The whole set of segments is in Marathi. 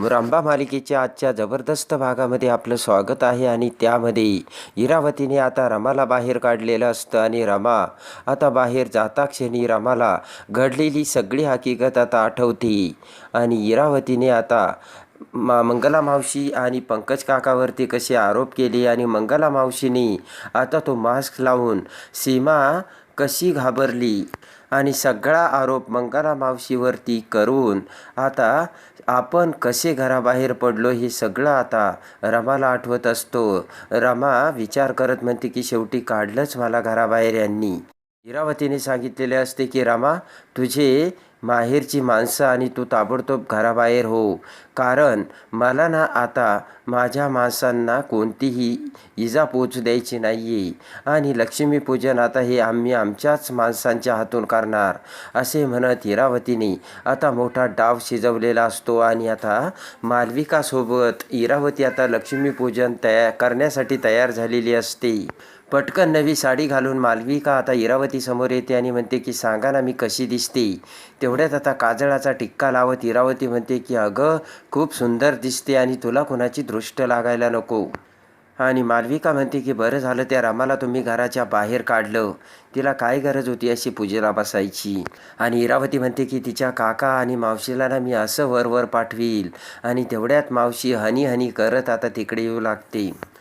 रंबा मालिकेच्या आजच्या जबरदस्त भागामध्ये आपलं स्वागत आहे आणि त्यामध्ये इरावतीने आता रमाला बाहेर काढलेलं असतं आणि रमा आता बाहेर जाता क्षणी रमाला घडलेली सगळी हकीकत आता आठवते. आणि इरावतीने आता मा मंगला मावशी आणि पंकज काकावरती कसे आरोप केले आणि मंगला मावशीने आता तो मास्क लावून सीमा कशी घाबरली आणि सगळा आरोप मंगला मावशीवरती करून आता आपण कसे घराबाहेर पडलो हे सगळं आता रमाला आठवत असतो. रमा विचार करत म्हणते की शेवटी काढलंच मला घराबाहेर यांनी. इरावतीने सांगितलेले असते की रामा तुझे माहेरची माणसं आणि तू ताबडतोब घराबाहेर हो. कारण मला ना आता माझ्या माणसांना कोणतीही इजा पोचू द्यायची नाही आहे आणि लक्ष्मीपूजन आता हे आम्ही आमच्याच माणसांच्या हातून करणार असे म्हणत इरावतीने आता मोठा डाव शिजवलेला असतो आणि आता मालविकासोबत इरावती आता लक्ष्मीपूजन तयार करण्यासाठी तयार झालेली असते. पटकन नवी साडी घालून मालविका आता इरावती समोर येते आणि म्हणते की सांगा ना मी कशी दिसते. तेवढ्यात आता काजळाचा टिक्का लावत इरावती म्हणते की अगं खूप सुंदर दिसते आणि तुला कुणाची दृष्ट लागायला नको. आणि मालविका म्हणते की बरं झालं त्या रामाला तुम्ही घराच्या बाहेर काढलं. तिला काय गरज होती अशी पूजेला बसायची? आणि इरावती म्हणते की तिच्या काका आणि मावशीला ना मी असं वर वर पाठवील. आणि तेवढ्यात मावशी हनी हनी करत आता तिकडे येऊ लागते.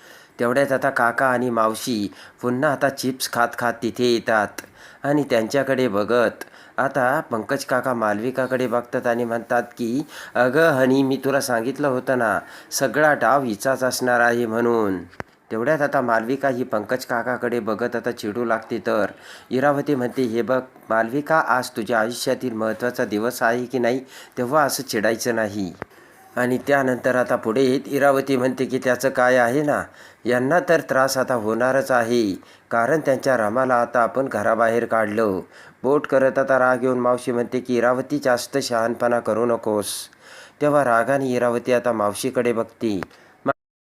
तेवढ्यात आता काका आणि मावशी पुन्हा आता चिप्स खात खात तिथे येतात. आणि त्यांच्याकडे बघत आता पंकज काका मालविकाकडे बघतात आणि म्हणतात की अगं हनी मी तुला सांगितलं होतं ना सगळा डाव हिचाच असणार आहे म्हणून. तेवढ्यात आता मालविका ही पंकज काकाकडे बघत आता चिडू लागते तर इरावती म्हणते हे बघ मालविका आज तुझ्या आयुष्यातील महत्त्वाचा दिवस आहे की नाही तेव्हा असं चिडायचं नाही. आणि त्यानंतर आता पुढे इरावती म्हणते की त्याचं काय आहे ना? यांना तर त्रास आता होणारच आहे. कारण त्यांच्या रामाला आता आपण घराबाहेर काढलं. बोट करत आता राग येऊन मावशी म्हणते की इरावती जास्त शहाणपणा करू नकोस. तेव्हा रागाने इरावती आता मावशीकडे बघते.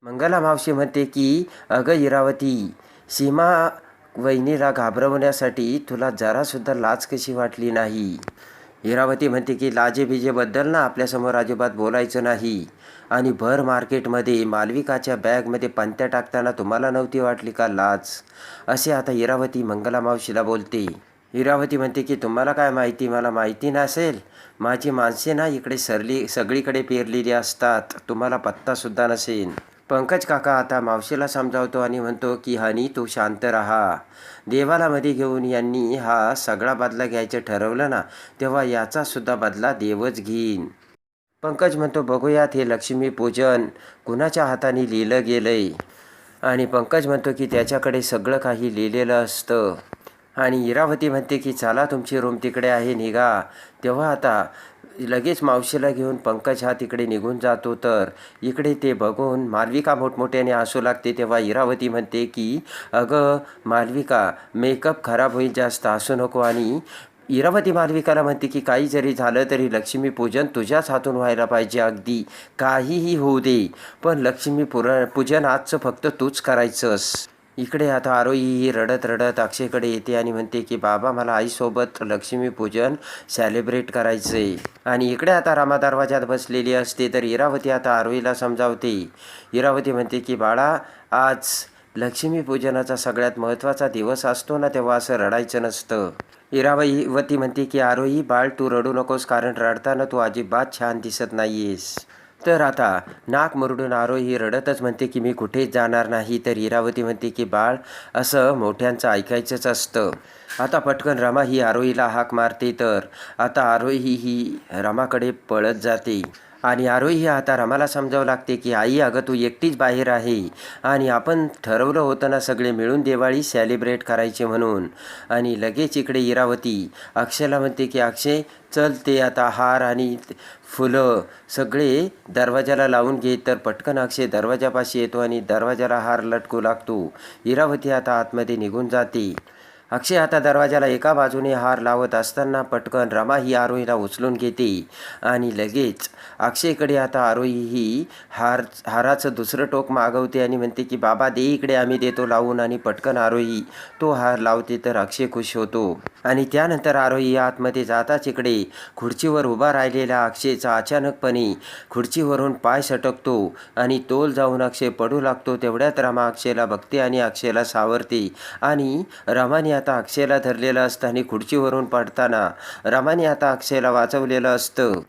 मंगला मावशी म्हणते की अगं इरावती सीमा वहिनीला घाबरवण्यासाठी तुला जरासुद्धा लाज कशी वाटली नाही? इरावती म्हणते की लाजेबिजेबद्दल ना आपल्यासमोर अजिबात बोलायचं नाही. आणि भर मार्केटमध्ये मालविकाच्या बॅगमध्ये पंत्या टाकताना तुम्हाला नव्हती वाटली का लाज? असे आता इरावती मंगला मावशीला बोलते. इरावती म्हणते की तुम्हाला काय माहिती? मला माहिती नसेल. माझी माणसे ना इकडे सरली सगळीकडे पेरलेली असतात. तुम्हाला पत्तासुद्धा नसेल. पंकज काका आता मावशीला समजावतो आणि म्हणतो की हनी तू शांत राहा. देवाला मध्ये घेऊन यांनी हा सगळा बदला घ्यायचं ठरवलं ना तेव्हा याचा सुद्धा बदला देवच घेईन. पंकज म्हणतो बघूयात हे लक्ष्मी पूजन कुणाच्या हाताने लिहिलं गेलंय? आणि पंकज म्हणतो की त्याच्याकडे सगळं काही लिहिलेलं असतं. आणि इरावती म्हणते की चला तुमची रूम तिकडे आहे निघा. तेव्हा आता लगेच मावशीला घेऊन पंकज हा तिकडे निघून जातो. तर इकडे ते बघून मालविका मोठमोठ्याने आसू लागते. तेव्हा इरावती म्हणते की अगं मालविका मेकअप खराब होईल जास्त असू नको. आणि इरावती मालविकाला म्हणते की काही जरी झालं तरी लक्ष्मीपूजन तुझ्याच हातून व्हायला पाहिजे अगदी. काहीही होऊ दे. पण लक्ष्मी पुर पूजन आजचं फक्त तूच करायचंस. इकडे आता आरोही रडत रडत अक्षयकडे येते आणि म्हणते की बाबा मला आईसोबत लक्ष्मीपूजन सेलिब्रेट करायचं आहे आणि इकडे आता रामा दरवाजात बसलेली असते तर इरावती आता आरोहीला समजावते. इरावती म्हणते की बाळा आज लक्ष्मीपूजनाचा सगळ्यात महत्त्वाचा दिवस असतो ना तेव्हा असं रडायचं नसतं. इरावती म्हणते की आरोही बाळ तू रडू नकोस कारण रडताना तू अजिबात छान दिसत नाहीयेस. तर आता नाक मुरडून आरोही रडतच म्हणते की मी कुठेच जाणार नाही तर इरावती म्हणते की बाळ असं मोठ्यांचं ऐकायचंच असतं. आता पटकन रमा ही आरोहीला हाक मारते तर. आता आरोही ही रमाकडे पळत जाते. आणि आरोही आता रमाला समजावं लागते की आई अगं तू एकटीच बाहेर आहे आणि आपण ठरवलं होतं ना सगळे मिळून दिवाळी सेलिब्रेट करायचे म्हणून. आणि लगेच इकडे इरावती अक्षयला म्हणते की अक्षय चल ते आता हार आणि फुलं सगळे दरवाजाला लावून घे तर पटकन अक्षय दरवाजापाशी येतो आणि दरवाजाला हार लटकू लागतो. इरावती आता आतमध्ये निघून जाते. अक्षय आता दरवाजाला एका बाजूने हार लावत असताना पटकन रमा ही आरोहीला उचलून घेते आणि लगेच अक्षयकडे आता आरोही ही हार हाराचं दुसरं टोक मागवते आणि म्हणते की बाबा दे इकडे आम्ही देतो लावून. आणि पटकन आरोही तो हार लावते तर अक्षय खुश होतो. आणि त्यानंतर आरोही आतमध्ये जाताच इकडे खुर्चीवर उभा राहिलेला अक्षयचा अचानकपणे खुर्चीवरून पाय सटकतो आणि तोल जाऊन अक्षय पडू लागतो. तेवढ्यात रमा अक्षयला बघते आणि अक्षयला सावरते आणि रमाने आता अक्षयला धरलेलं असतं आणि खुर्चीवरून पडताना रामाने आता अक्षयला वाचवलेलं असतं.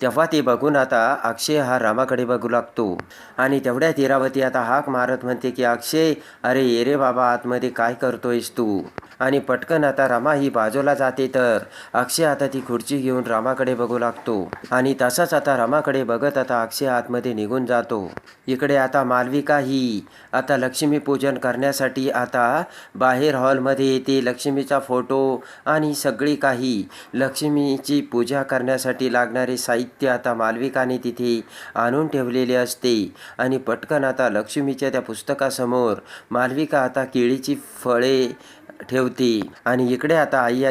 तेव्हा ते बघून आता अक्षय हा रामाकडे बघू लागतो. आणि तेवढ्या इरावती आता हाक मारत म्हणते की अक्षय अरे ये रे बाबा आतमध्ये काय करतोयस तू? आणि पटकन आता रमा ही बाजूला जाते तर अक्षय आता ती खुर्ची घेऊन रामाकडे बघू लागतो. आणि तसाच आता रामाकडे बघत आता अक्षय आतमध्ये निघून जातो. इकडे आता मालविका ही. आता लक्ष्मीपूजन करण्यासाठी आता बाहेर हॉलमध्ये येते लक्ष्मीचा फोटो आणि सगळी काही. लक्ष्मीची पूजा करण्यासाठी लागणारे साहित्य आता मालविकाने तिथे आणून ठेवलेले असते. आणि पटकन आता लक्ष्मीच्या त्या पुस्तकासमोर मालविका आता केळीची फळे ठेवते. आणि इकडे आता आई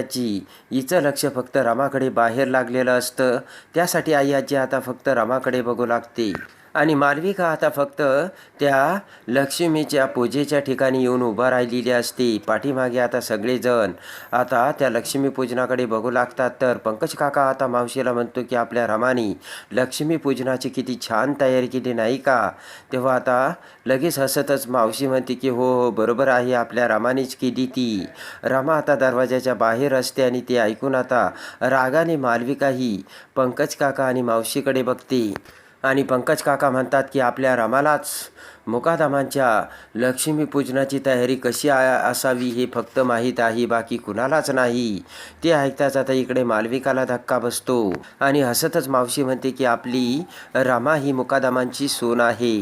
हिचं लक्ष फक्त रमाकडे बाहेर लागलेलं असतं. त्यासाठी आई आता फक्त रमाकडे बघू लागते. आणि मालविका आता फक्त त्या लक्ष्मीच्या पूजेच्या ठिकाणी येऊन उभा राहिलेली असते. पाठीमागे आता सगळेजण आता त्या लक्ष्मीपूजनाकडे बघू लागतात. तर पंकज काका आता मावशीला म्हणतो की आपल्या रमानी लक्ष्मीपूजनाची किती छान तयारी केली नाही का? तेव्हा आता लगेच हसतच मावशी म्हणते की हो हो बरोबर आहे आपल्या रमानीच केली ती. रमा आता दरवाजाच्या बाहेर असते आणि ते ऐकून आता रागाने मालविका ही पंकज काका आणि मावशीकडे बघते. आणि पंकज काका म्हणतात की आपल्या रमालाच मुकादमांच्या लक्ष्मीपूजनाची तयारी कशी आ असावी हे फक्त माहीत आहे बाकी कुणालाच नाही. ते ऐकताच आता इकडे मालविकाला धक्का बसतो आणि हसतच मावशी म्हणते की आपली रमा ही मुकादमांची सून आहे.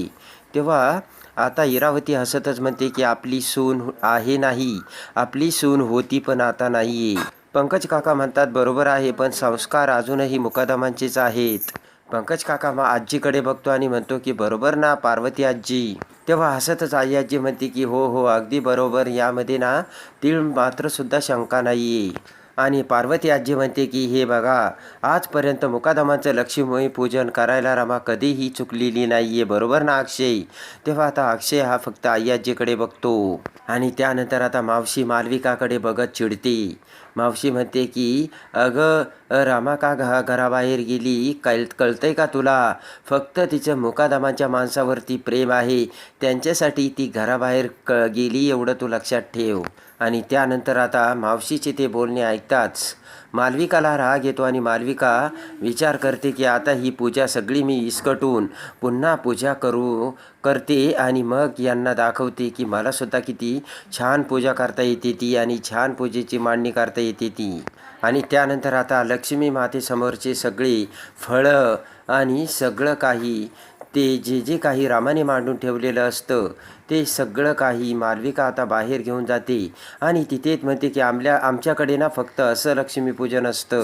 तेव्हा आता इरावती हसतच म्हणते की आपली सून आहे नाही. आपली सून होती पण आता नाही आहे पंकज काका म्हणतात बरोबर आहे पण संस्कार अजूनही मुकादमांचेच आहेत. पंकज काका मग आजीकडे बघतो आणि म्हणतो की बरोबर ना पार्वती आजी? तेव्हा हसतच आई आजी म्हणते की हो हो अगदी बरोबर. यामध्ये ना तीळ मात्र सुद्धा शंका नाही आणि पार्वती आजी म्हणते की हे बघा आजपर्यंत मुकादमाचं लक्ष्मी पूजन करायला रमा कधीही चुकलेली नाही आहे बरोबर ना अक्षय? तेव्हा आता अक्षय हा फक्त आई आजीकडे बघतो. आणि त्यानंतर आता मावशी मालविकाकडे बघत चिडते. मावशी म्हणते की अगं रामा का घ घराबाहेर गेली? कळ कळतंय का तुला? फक्त तिचं मुकादमाच्या माणसावरती प्रेम आहे. त्यांच्यासाठी ती घराबाहेर क गेली एवढं तू लक्षात ठेव. आणि त्यानंतर आता मावशीचे ते बोलणे ऐकताच मालविकाला राग येतो आणि मालविका विचार करते की आता ही पूजा सगळी मी इसकटून पुन्हा पूजा करू करते आणि मग यांना दाखवते की मलासुद्धा किती छान पूजा करता येते ती आणि छान पूजेची मांडणी करता येते ती. आणि त्यानंतर आता लक्ष्मी मातेसमोरचे सगळे फळं आणि सगळं काही ते जे जे काही रामाने मांडून ठेवलेलं असतं ते सगळं काही मालविका आता बाहेर घेऊन जाते. आणि तिथेच म्हणते की आमल्या आमच्याकडे ना फक्त असं लक्ष्मीपूजन असतं.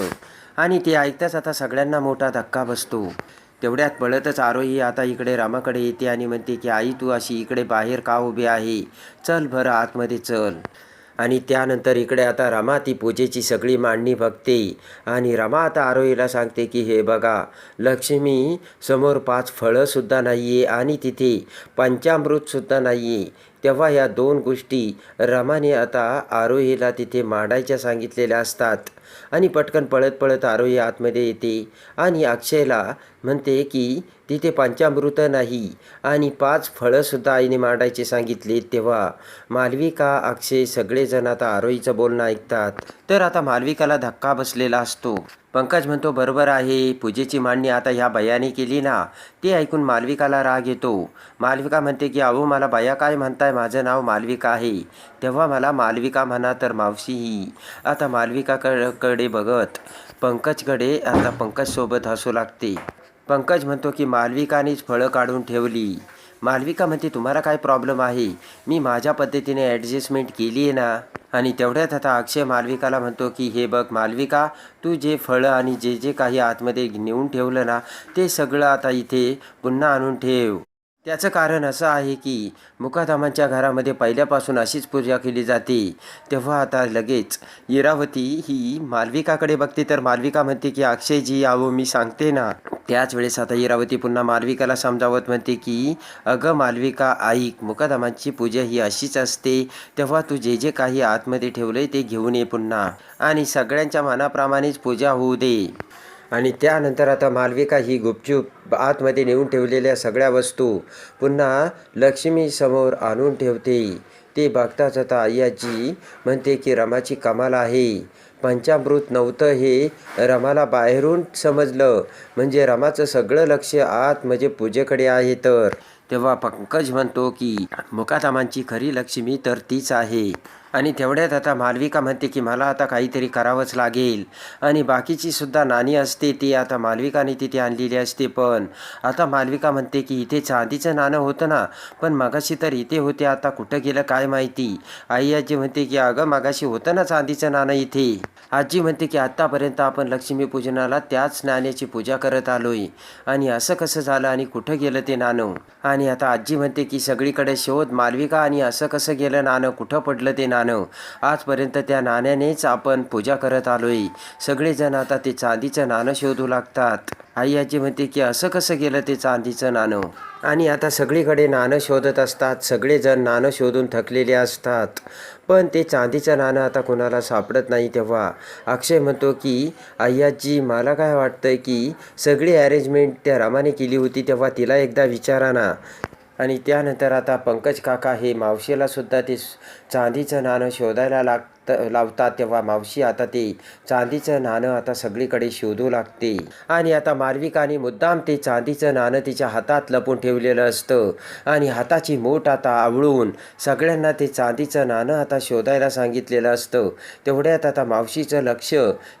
आणि ते ऐकताच आता सगळ्यांना मोठा धक्का बसतो. तेवढ्यात पळतच आरोही आता इकडे रामाकडे येते आणि म्हणते की आई तू अशी इकडे बाहेर का उभी आहे? चल बरं आतमध्ये चल. आणि त्यानंतर इकडे आता रमा ती पूजेची सगळी मांडणी बघते. आणि रमा आता आरोहीला सांगते की हे बघा लक्ष्मी समोर पाच फळंसुद्धा नाही आहे आणि तिथे पंचामृतसुद्धा नाही आहे तेव्हा या दोन गोष्टी रमाने आता आरोहीला तिथे मांडायच्या सांगितलेल्या असतात. आणि पटकन पळत पळत आरोही आतमध्ये येते आणि अक्षयला म्हणते की तिथे पंचामृत नाही आणि पाच फळंसुद्धा आईने मांडायचे सांगितले तेव्हा मालविका अक्षय सगळेजण आता आरोहीचं बोलणं ऐकतात. तर आता मालविकाला धक्का बसलेला असतो. पंकज म्हणतो बरोबर आहे पूजेची मांडणी आता ह्या बयाने केली ना. ते ऐकून मालविकाला राग येतो. मालविका म्हणते की अहो मला बया काय म्हणताय? माझं नाव मालविका आहे. तेव्हा मला मालविका म्हणा तर मावशीही आता मालविकाकडे बघत पंकजकडे आता पंकजसोबत हसू लागते. पंकज म्हणतो की मालविकानेच फळं काढून ठेवली. मालविका म्हणते तुम्हाला काय प्रॉब्लेम आहे? मी माझ्या पद्धतीने ॲडजस्टमेंट केली आहे ना. आणि तेवढ्यात आता अक्षय मालविकाला म्हणतो की हे बघ मालविका तू जे फळं आणि जे जे काही आतमध्ये नेऊन ठेवलं ना ते सगळं आता इथे पुन्हा आणून ठेव. त्याचं कारण असं आहे की मुकादामांच्या घरामध्ये पहिल्यापासून अशीच पूजा केली जाते. तेव्हा आता लगेच इरावती ही मालविकाकडे बघते तर मालविका म्हणते की अक्षयजी आहो मी सांगते ना. त्याच वेळेस आता इरावती पुन्हा मालविकाला समजावत म्हणते की अगं मालविका ऐक मुकादामांची पूजा ही अशीच असते. तेव्हा तू जे जे काही आतमध्ये ठेवलंय ते घेऊन ये पुन्हा आणि सगळ्यांच्या मनाप्रमाणेच पूजा होऊ दे. आणि त्यानंतर आता मालविका ही गुपचूप आतमध्ये नेऊन ठेवलेल्या सगळ्या वस्तू पुन्हा लक्ष्मीसमोर आणून ठेवते. ते बघताच आता अय्याजी म्हणते की रमाची कमाल आहे. पंचामृत नव्हतं हे रमाला बाहेरून समजलं. म्हणजे रमाचं सगळं लक्ष आत म्हणजे पूजेकडे आहे तर. तेव्हा पंकज म्हणतो की मुकादमांची खरी लक्ष्मी तर तीच आहे. आणि तेवढ्यात आता मालविका म्हणते की मला आता काहीतरी करावंच लागेल. आणि बाकीची सुद्धा नाणी असते ती आता मालविकाने तिथे आणलेली असते. पण आता मालविका म्हणते की इथे चांदीचं नाणं होतं ना पण मगाशी तर इथे होते आता कुठं गेलं काय माहिती? आई आजी म्हणते की अगं मगाशी होतं ना चांदीचं नाणं इथे? आजी म्हणते की आत्तापर्यंत आपण लक्ष्मीपूजनाला त्याच नाण्याची पूजा करत आलोय. आणि असं कसं झालं आणि कुठं गेलं ते नाणं? आणि आता आजी म्हणते की सगळीकडे शोध मालविका आणि असं कसं गेलं नाणं कुठं पडलं ते नाणं? आजपर्यंत त्या नाण्यानेच आपण पूजा करत आलोय. सगळेजण आता ते चांदीचं नाणं शोधू लागतात. आई आजी म्हणते की असं कसं गेलं ते चांदीचं नाणं? आणि आता सगळीकडे नाणं शोधत असतात. सगळेजण नाणं शोधून थकलेले असतात. पण ते चांदीचं नाणं आता कोणाला सापडत नाही तेव्हा. अक्षय म्हणतो की अय्याजी मला काय वाटतं की सगळी अरेंजमेंट त्या रामाने केली होती तेव्हा तिला एकदा विचारा ना. आणि त्यानंतर आता पंकज काका हे मावशीलासुद्धा ते चांदीचं नाणं शोधायला लाग त लावतात तेव्हा मावशी आता ते चांदीचं नाणं आता सगळीकडे शोधू लागते. आणि आता मालविकाने मुद्दाम ते चांदीचं नाणं तिच्या हातात लपून ठेवलेलं असतं. आणि हाताची मूठ आता आवळून सगळ्यांना ते चांदीचं नाणं आता शोधायला सांगितलेलं असतं. तेवढ्यात आता मावशीचं लक्ष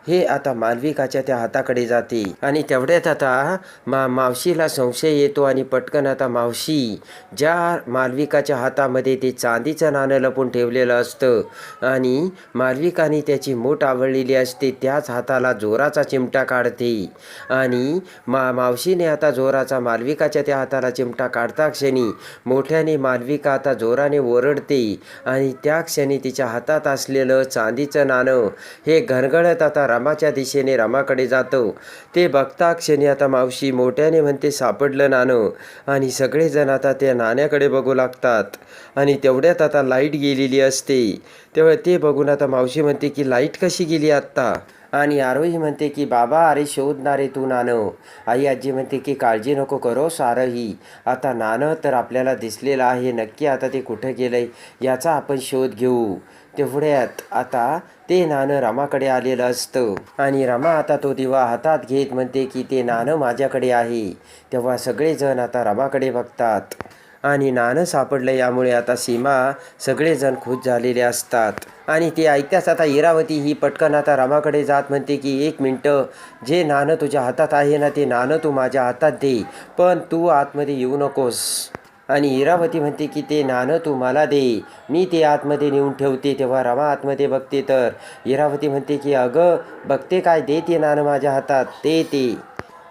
हे आता मालविकाच्या त्या हाताकडे जाते. आणि तेवढ्यात आता मा मावशीला संशय येतो आणि पटकन आता मावशी ज्या मालविकाच्या हातामध्ये ते चांदीचं नाणं लपून ठेवलेलं असतं. आणि मालविकाने त्याची मूठ आवडलेली असते त्याच हाताला जोराचा चिमटा काढते. आणि मा मावशीने आता जोराचा मालविकाच्या त्या हाताला चिमटा काढता क्षणी मोठ्याने मालविका आता जोराने ओरडते आणि त्या क्षणी तिच्या हातात असलेलं चांदीचं नाणं हे घनगळत आता रमाच्या दिशेने रमाकडे जातं. ते बघता क्षणी आता मावशी मोठ्याने म्हणते सापडलं नाणं. आणि सगळेजण आता त्या नाण्याकडे बघू लागतात. आणि तेवढ्यात आता लाइट गेलेली असते. तेव्हा ते बघू बघून आता मावशी म्हणते की लाइट कशी गेली आत्ता? आणि आरोही म्हणते की बाबा अरे शोधणारे तू नाणं. आई आजी म्हणते की काळजी नको करो सारही. आता नाणं तर आपल्याला दिसलेलं आहे नक्की आता ते कुठं गेलंय याचा आपण शोध घेऊ. तेवढ्यात आता ते नाणं रामाकडे आलेलं असतं. आणि रामा आता तो दिवा हातात घेत म्हणते की ते नाणं माझ्याकडे आहे. तेव्हा सगळेजण आता रामाकडे बघतात. आणि नाणं सापडलं यामुळे आता सीमा सगळेजण खुश झालेले असतात. आणि ते ऐकताच आता इरावती ही पटकन आता रमाकडे जात म्हणते की एक मिनटं जे नाणं तुझ्या हातात आहे ना ते नाणं तू माझ्या हातात दे पण तू आतमध्ये येऊ नकोस. आणि इरावती म्हणते की ते नाणं तू मला दे मी ते आतमध्ये नेऊन ठेवते तेव्हा रमा आतमध्ये बघते तर. इरावती म्हणते की अगं बघते काय दे ते नाणं माझ्या हातात ते ते.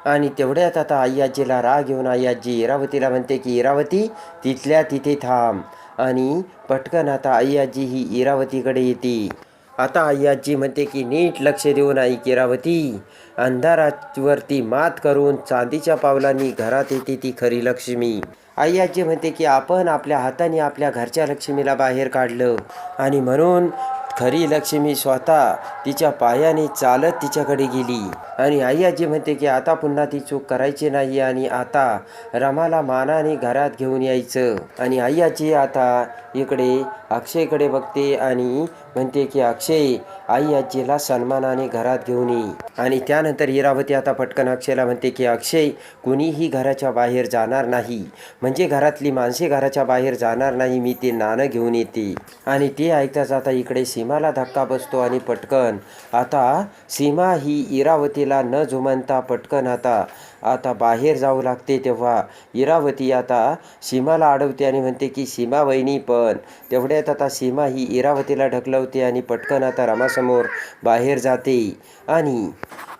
आणि तेवढ्यात आता आई आजीला राग येऊन आई आजी इरावतीला म्हणते की इरावती तिथल्या तिथे थांब. आणि पटकन आता आई आजी ही इरावतीकडे येते. आता आई आजी म्हणते की नीट लक्ष देऊन आई किरावती अंधारावरती मात करून चांदीच्या पावलांनी घरात येते ती खरी लक्ष्मी. आई आजी म्हणते की आपण आपल्या हाताने आपल्या घरच्या लक्ष्मीला बाहेर काढलं आणि म्हणून खरी लक्ष्मी स्वतः तिच्या पायाने चालत तिच्याकडे गेली. आणि आई आजी म्हणते की आता पुन्हा ती चूक करायची नाही आणि आता रमाला मानाने घरात घेऊन यायचं. आणि आई आजी आता इकडे अक्षयकडे बघते आणि म्हणते की अक्षय आई आजीला सन्मानाने घरात घेऊन ये. आणि त्यानंतर इरावती आता पटकन अक्षयला म्हणते की अक्षय कुणीही घराच्या बाहेर जाणार नाही. म्हणजे घरातली माणसे घराच्या बाहेर जाणार नाही मी ते नाणं घेऊन येते. आणि ते ऐकताच आता इकडे सीमाला धक्का बसतो आणि पटकन आता सीमा ही इरावतीला न जुमानता पटकन आता आता बाहेर जाऊ लागते तेव्हा. इरावती आता सीमाला अडवते आणि म्हणते की सीमा वहिनी पण. तेवढ्यात आता सीमा ही इरावतीला ढकलवते आणि पटकन आता रमासमोर बाहेर जाते. आणि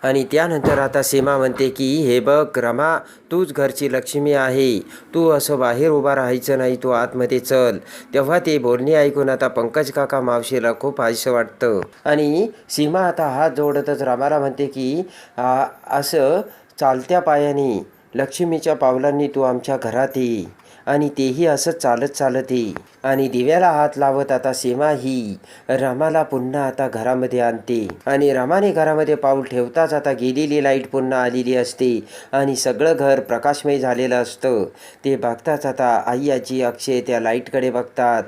आणि त्यानंतर आता सीमा म्हणते की हे बघ रमा तूच घरची लक्ष्मी आहे. तू असं बाहेर उभा राहायचं नाही तू आतमध्ये चल. तेव्हा ते बोलणे ऐकून आता पंकज काका मावशीला खूप आयुष्य वाटतं. आणि सीमा आता हात जोडतच रामाला म्हणते की असं चालत्या पायाने. लक्ष्मीच्या पावलांनी तू आमच्या घरात ये. आणि तेही असंच चालत चालत ये. आणि दिव्याला हात लावत आता सीमा ही. रमाला पुन्हा आता घरामध्ये आणते. आणि रमाने घरामध्ये पाऊल ठेवताच आता गेलेली लाइट पुन्हा आलेली असते. आणि सगळं घर प्रकाशमय झालेलं असतं. ते बघताच आता आई आजी अक्षय त्या लाईटकडे बघतात.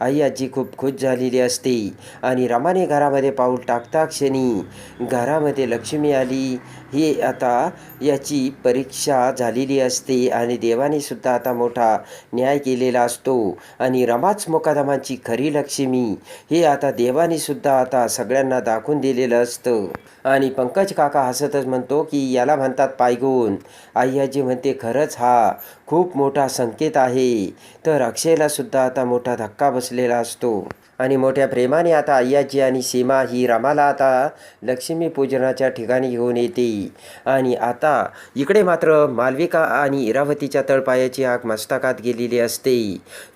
आई आजी खूप खुश झालेली असते. आणि रमाने घरामध्ये पाऊल टाकता क्षणी घरामध्ये लक्ष्मी आली. ही आता याची परीक्षा झालेली असते आणि देवाने सुद्धा आता मोठा न्याय केलेला असतो. आणि रमाच मुकादमांची खरी लक्ष्मी हे आता देवाने सुद्धा आता सगळ्यांना दाखवून दिलेलं असतं. आणि पंकज काका हसतच म्हणतो की याला म्हणतात पायगुण. आय्याजी म्हणते खरंच हा खूप मोठा संकेत आहे. तर अक्षयला सुद्धा आता मोठा धक्का बसलेला असतो. आणि मोठ्या प्रेमाने आता अय्याजी आणि सीमा ही रमाला आता लक्ष्मी पूजनाच्या ठिकाणी घेऊन येते. आणि आता इकडे मात्र मालविका आणि इरावतीच्या तळपायाची आग मस्तकात गेलेली असते.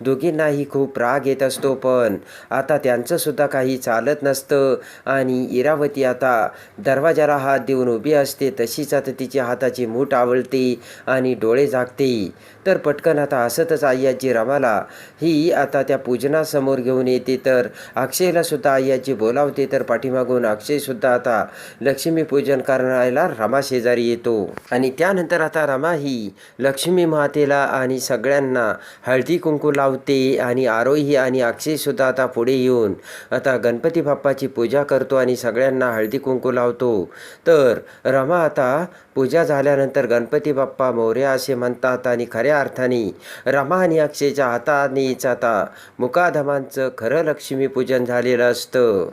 दोघींनाही खूप राग येत असतो पण आता त्यांचंसुद्धा काही चालत नसतं. आणि इरावती आता दरवाजाला हात देऊन उभी असते तशीच आता तिच्या हाताची मूठ आवळते आणि डोळे झाकते. तर पटकन आता हसतच अय्याजी रमाला ही आता त्या पूजनासमोर घेऊन येते. तर तर अक्षयला सुद्धा आय्याची बोलावते तर पाठीमागून अक्षय सुद्धा आता लक्ष्मी पूजन करायला रमा शेजारी येतो. आणि त्यानंतर आता रमा ही लक्ष्मी मातेला आणि सगळ्यांना हळदी कुंकू लावते आणि आरोही आणि अक्षय सुद्धा आता पुढे येऊन आता गणपती बाप्पाची पूजा करतो आणि सगळ्यांना हळदी कुंकू लावतो. तर रमा आता पूजा झाल्यानंतर गणपती बाप्पा मोर्या असे म्हणतात आणि खऱ्या अर्थाने रमा आणि अक्षयच्या हातानेच आता मुकाधमांचं खरं लक्ष लक्ष्मीपूजन झालेलं असतं.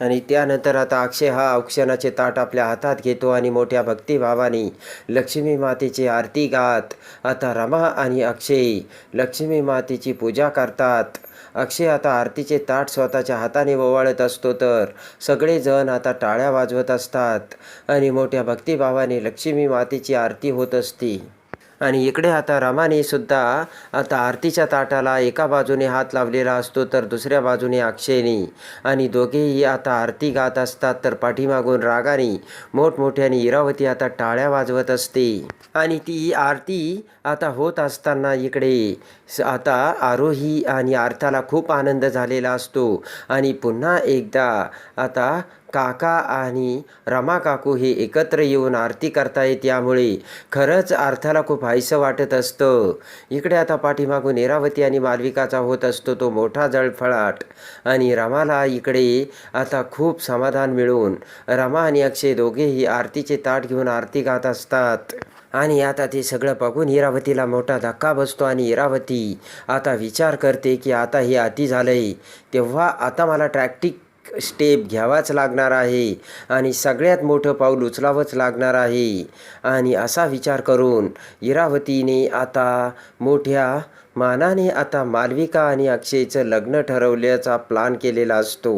आणि त्यानंतर आता अक्षय हा औक्षणाचे ताट आपल्या हातात घेतो आणि मोठ्या भक्तिभावाने लक्ष्मी मातेची आरती गात. आता रमा आणि अक्षय लक्ष्मी मातेची पूजा करतात. अक्षय आता आरतीचे ताट स्वतःच्या हाताने ओवाळत असतो तर सगळेजण आता टाळ्या वाजवत असतात आणि मोठ्या भक्तिभावाने लक्ष्मी मातेची आरती होत असते. आणि इकडे आता रमाने सुद्धा आता आरतीच्या ताटाला एका बाजूने हात लावलेला असतो तर दुसऱ्या बाजूने अक्षयने. आणि दोघेही आता आरती गात असतात तर पाठीमागून रागाने मोठमोठ्याने इरावती आता टाळ्या वाजवत असते. आणि ती आरती आता होत असताना इकडे स- आता आरोही आणि आरताला खूप आनंद झालेला असतो. आणि पुन्हा एकदा आता काका आणि रमा काकू हे एकत्र येऊन आरती करतायत यामुळे खरंच अर्थाला खूप हायसं वाटत असतं. इकडे आता पाठीमागून इरावती आणि मालविकाचा होत असतो तो मोठा जळफळाट. आणि रमाला इकडे आता खूप समाधान मिळून रमा आणि अक्षय दोघेही आरतीचे ताट घेऊन आरती गात असतात. आणि आता ते सगळं बघून इरावतीला मोठा धक्का बसतो आणि इरावती आता विचार करते की आता हे अति झालंय. तेव्हा आता मला ट्रॅक्टिक स्टेप घ्यावाच लागणार आहे आणि सगळ्यात मोठं पाऊल उचलावंच लागणार आहे. आणि असा विचार करून इरावतीने आता मोठ्या मानाने आता मालविका आणि अक्षयचं लग्न ठरवल्याचा प्लान केलेला असतो.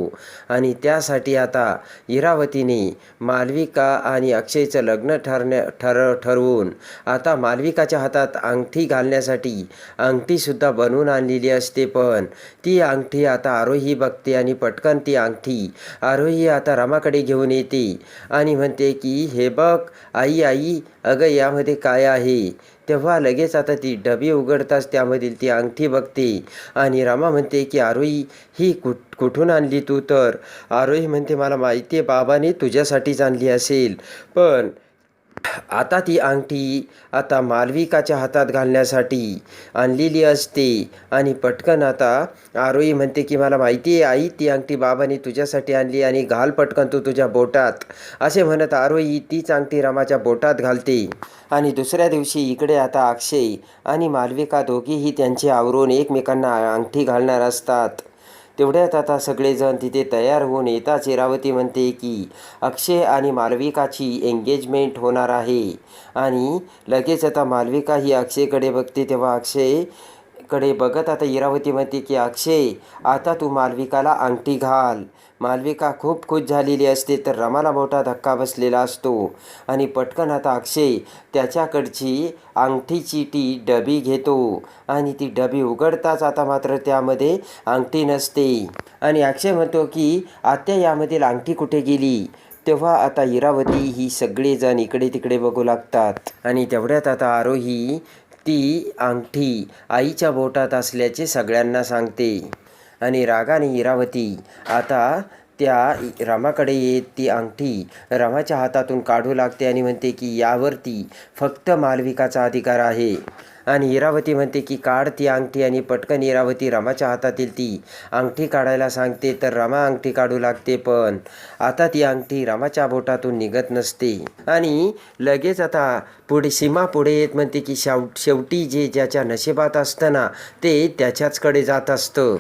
आणि त्यासाठी आता इरावतीने मालविका आणि अक्षयचं लग्न ठरण्या ठर ठरवून आता मालविकाच्या हातात अंगठी घालण्यासाठी अंगठीसुद्धा बनवून आणलेली असते. पण ती अंगठी आता आरोही बघते आणि पटकन ती अंगठी आरोही आता रामाकडे घेऊन येते आणि म्हणते की हे बघ आई आई अगं यामध्ये काय आहे? तेव्हा लगेच आता ती डबी उघडताच त्यामधील ती अंगठी बघते. आणि रामा म्हणते की आरोही ही कुठ कुठून आणली तू तर? आरोही म्हणते मला माहिती आहे बाबाने तुझ्यासाठीच आणली असेल. पण आता ती अंगठी आता मालविकाच्या हातात घालण्यासाठी आणलेली असते. आणि पटकन आता आरोही म्हणते की मला माहिती आहे आई ती अंगठी बाबाने तुझ्यासाठी आणली आणि घाल पटकन तू तुझ्या बोटात. असे म्हणत आरोही तीच अंगठी रामाच्या बोटात घालते. आणि दुसऱ्या दिवशी इकडे आता अक्षय आणि मालविका दोघीही त्यांचे आवरून एकमेकांना अंगठी घालणार असतात. तेवढ्यात आता सगळेजण तिथे तयार होऊन येताच इरावती म्हणते की अक्षय आणि मालविकाची एंगेजमेंट होणार आहे. आणि लगेच आता मालविका ही अक्षयकडे बघते तेव्हा अक्षयकडे बघत आता इरावती म्हणते की अक्षय आता तू मालविकाला अंगठी घाल. मालविका खूप खुश झालेली असते तर रमाला मोठा धक्का बसलेला असतो. आणि पटकन आता अक्षय त्याच्याकडची अंगठीची ती डबी घेतो. आणि ती डबी उघडताच आता मात्र त्यामध्ये अंगठी नसते. आणि अक्षय म्हणतो की आत्या यामधील अंगठी कुठे गेली? तेव्हा आता इरावती ही सगळेजण इकडे तिकडे बघू लागतात. आणि तेवढ्यात आता आरोही ती अंगठी आईच्या बोटात असल्याचे सगळ्यांना सांगते. आणि रागाने इरावती. आता त्या रामाकडे येत ती अंगठी. रामाच्या हातातून काढू लागते आणि म्हणते की यावरती फक्त मालविकाचा अधिकार आहे. आणि इरावती म्हणते की काढ ती अंगठी आणि पटकन इरावती रामाच्या हातातील ती अंगठी काढायला सांगते तर रामा अंगठी काढू लागते पण आता ती अंगठी रामाच्या बोटातून निघत नसते. आणि लगेच आता पुढे सीमा पुढे येत म्हणते की शेव शेवटी जे ज्याच्या नशिबात असतं ना ते त्याच्याचकडे जात असतं.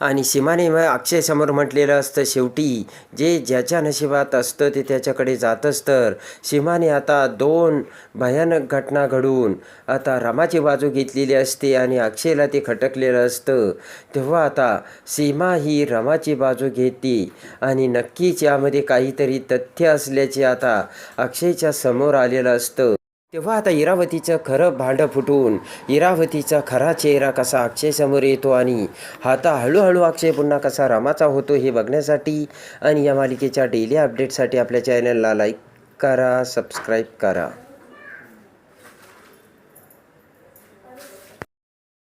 आणि सीमाने मग अक्षयसमोर म्हटलेलं असतं शेवटी जे ज्याच्या नशिबात असतं ते त्याच्याकडे जातच तर. सीमाने आता दोन भयानक घटना घडून आता रमाची बाजू घेतलेली असते आणि अक्षयला ते खटकलेलं असतं. तेव्हा आता सीमा ही रमाची बाजू घेते आणि नक्कीच यामध्ये काहीतरी तथ्य असल्याचे आता अक्षयच्या समोर आलेलं असतं. तेव्हा आता इरावतीचं खरं भांडं फुटून इरावतीचा खरा चेहरा कसा अक्षयसमोर येतो आणि आता हळूहळू अक्षय पुन्हा कसा रामाचा होतो हे बघण्यासाठी आणि या मालिकेच्या डेली अपडेटसाठी आपल्या चॅनलला लाईक करा सबस्क्राईब करा.